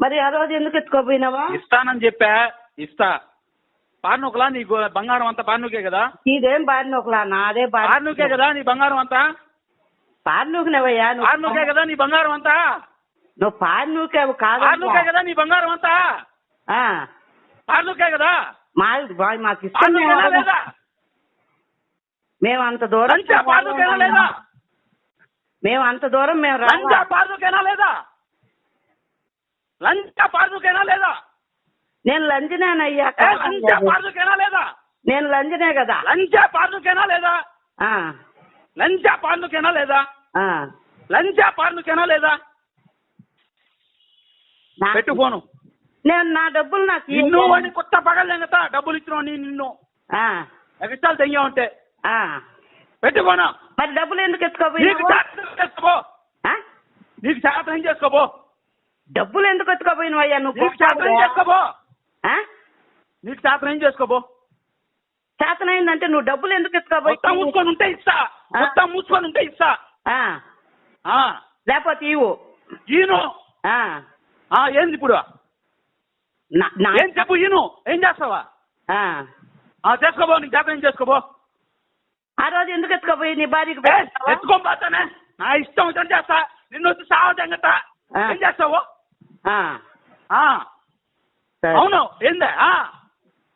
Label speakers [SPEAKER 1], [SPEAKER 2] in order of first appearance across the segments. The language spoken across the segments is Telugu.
[SPEAKER 1] మరి ఆ రోజు ఎందుకు ఎత్తుకోపోయినావా
[SPEAKER 2] ఇస్తానని చెప్పా. ఇస్తా. పార్నుకలా? నీ బంగారం అంతా పార్నుకే కదా?
[SPEAKER 1] ఇదేం బారినోకలా నాదే
[SPEAKER 2] పార్నుకే. కదా నీ బంగారం అంతా?
[SPEAKER 1] పారినూకినవయ్యా?
[SPEAKER 2] పార్నుకే కదా నీ బంగారం అంతా?
[SPEAKER 1] నువ్వు పారినూకావు కాదు
[SPEAKER 2] పార్నుకే కదా నీ బంగారం అంతా? పార్నుకే కదా?
[SPEAKER 1] మా బాయ్ మాకు ఇష్టం మేము అంత దూరం మేము అంత దూరం మేము రావా
[SPEAKER 2] పార్నుకేనా లేదా? లంచా పార్నుకేనా లేదా?
[SPEAKER 1] నేను లంజనేనయ్యా
[SPEAKER 2] లంచా పార్నుకేనా లేదా?
[SPEAKER 1] నేను లంజనే కదా.
[SPEAKER 2] లంచా పార్నుకేనా లేదా? లంచా పార్నుకేనా లేదా. లంచా పార్నుకేనా లేదా?
[SPEAKER 1] నా-
[SPEAKER 2] పెట్టు ఫోను.
[SPEAKER 1] నేను నా డబ్బులు నాకు.
[SPEAKER 2] నిన్ను వాడిని కొత్త పగలేంగత డబ్బులు ఇచ్చిన నిన్ను.
[SPEAKER 1] ఆ,
[SPEAKER 2] ఎగస్టాలు తెంగా ఉంటే
[SPEAKER 1] ఆ.
[SPEAKER 2] పెట్టు ఫోను.
[SPEAKER 1] మరి డబ్బులు ఎందుకు
[SPEAKER 2] నీకు
[SPEAKER 1] ఎత్తుకోపోయినావు
[SPEAKER 2] శాతం చేసుకోపో
[SPEAKER 1] ఆ?
[SPEAKER 2] నీకు శాతం చేసుకోపో
[SPEAKER 1] డబ్బులు ఎందుకు ఎత్తుకోపోయినావయ్యా నువ్వు
[SPEAKER 2] నీకు శాతం చేసుకోపో
[SPEAKER 1] ఆ?
[SPEAKER 2] నీకు శాతం ఏం చేసుకోపో
[SPEAKER 1] చేతనైందంటే నువ్వు డబ్బులు ఎందుకు
[SPEAKER 2] మొత్తం మూసుకొని ఉంటే ఇస్తా. మొత్తం మూసుకొని ఉంటే ఇస్తా.
[SPEAKER 1] ఆ,
[SPEAKER 2] ఆ.
[SPEAKER 1] లేకపోతే ఇవ్వు
[SPEAKER 2] ఈను. ఏంది ఇప్పుడు? ఏం చెప్పు ఈను. ఏం చేస్తావా? చేసుకోబో నీకు శాతం ఏం చేసుకోబో?
[SPEAKER 1] ఆ రోజు ఎందుకు ఎత్తుకోపోయి నీ భార్యకి
[SPEAKER 2] పోతానే. నా ఇష్టం వచ్చినట్టు చేస్తా. నిన్ను వచ్చి సావతంగత
[SPEAKER 1] ఆ.
[SPEAKER 2] ఏం చేస్తావు. అవును ఏందే? ఆ.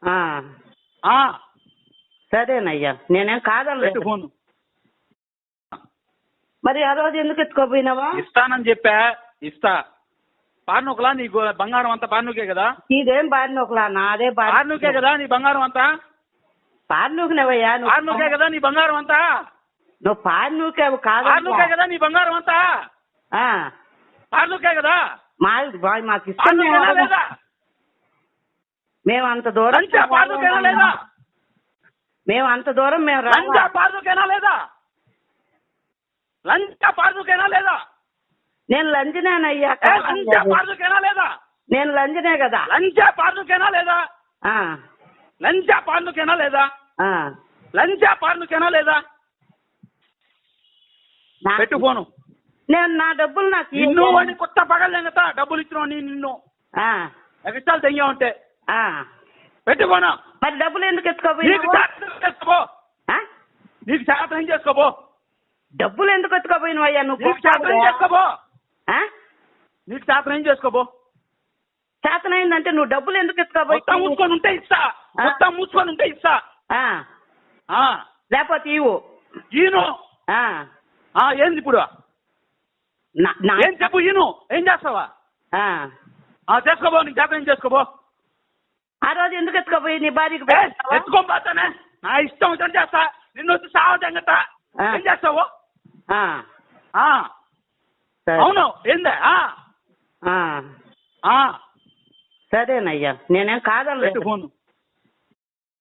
[SPEAKER 1] ఆ,
[SPEAKER 2] ఆ.
[SPEAKER 1] సరేనయ్యా నేనేం కాదనలేదు.
[SPEAKER 2] ఫోన్.
[SPEAKER 1] మరి ఆ రోజు ఎందుకు ఎత్తుకోపోయినావా?
[SPEAKER 2] ఇస్తానని చెప్పా ఇస్తా. పార్నుకలా? నీ బంగారం అంతా పార్నుకే కదా?
[SPEAKER 1] ఇదేం బారినోకలా నాదే
[SPEAKER 2] పార్నుకే. కదా నీ బంగారం అంతా?
[SPEAKER 1] పారినూకినవయ్యా?
[SPEAKER 2] పార్నుకే కదా నీ బంగారం అంతా?
[SPEAKER 1] నువ్వు పారినూకావు కాదు
[SPEAKER 2] పార్నుకే కదా నీ బంగారం అంతా? పార్నుకే కదా?
[SPEAKER 1] మా బాయ్ మాకు ఇష్టం మేము అంత దూరం
[SPEAKER 2] లంచా పార్నుకేనా లేదా?
[SPEAKER 1] మేము అంత దూరం మేము
[SPEAKER 2] లంచా
[SPEAKER 1] రావా
[SPEAKER 2] పార్నుకేనా లేదా? లంచా పార్నుకేనా లేదా?
[SPEAKER 1] నేను లంజనేనయ్యా
[SPEAKER 2] లంచా పార్నుకేనా లేదా?
[SPEAKER 1] నేను లంజనే కదా.
[SPEAKER 2] లంచా పార్నుకేనా లేదా?
[SPEAKER 1] ఆ,
[SPEAKER 2] లంచా పార్నుకేనా లేదా?
[SPEAKER 1] ఆ.
[SPEAKER 2] లంచా పార్నుకేనా లేదా? పెట్టు ఫోను.
[SPEAKER 1] నేను నా డబ్బులు నాకు.
[SPEAKER 2] నిన్ను వాడిని కొత్త పగలేంగత డబ్బులు ఇచ్చిన నిన్ను.
[SPEAKER 1] ఆ,
[SPEAKER 2] ఎగస్టాలు తెంగా ఉంటే.
[SPEAKER 1] ఆ.
[SPEAKER 2] పెట్టు ఫోను
[SPEAKER 1] మరి డబ్బులు ఎందుకు
[SPEAKER 2] శాతం
[SPEAKER 1] ఆ?
[SPEAKER 2] నీకు శాతం ఏం చేసుకోపో
[SPEAKER 1] డబ్బులు ఎందుకు ఎత్తుకోపోయినావయ్యా నువ్వు
[SPEAKER 2] శాతం
[SPEAKER 1] ఆ?
[SPEAKER 2] నీకు శాతం ఏం చేసుకోపో
[SPEAKER 1] చేతనైందంటే నువ్వు డబ్బులు ఎందుకు
[SPEAKER 2] మొత్తం
[SPEAKER 1] ఎత్తుకోపోయి
[SPEAKER 2] మూసుకొని ఉంటే ఇస్తా. మొత్తం మూసుకొని ఉంటే ఇస్తా.
[SPEAKER 1] లేకపోతే ఇవ్వు.
[SPEAKER 2] ఈను. ఏంది ఇప్పుడు? ఏం చెప్పు ఈను. ఏం చేస్తావా? చేసుకోబో నీకు ఏం చేసుకోబో?
[SPEAKER 1] ఆ రోజు ఎందుకు ఎత్తుకోపోయి నీ భార్యకి
[SPEAKER 2] పోతానే. నా ఇష్టం వచ్చినట్టు చేస్తా? నిన్ను వచ్చి సావతంగత
[SPEAKER 1] ఆ.
[SPEAKER 2] ఏం చేస్తావు. అవును. ఏందే?
[SPEAKER 1] సరేనయ్యా. నేనేం కాదనలేదు.
[SPEAKER 2] ఫోను.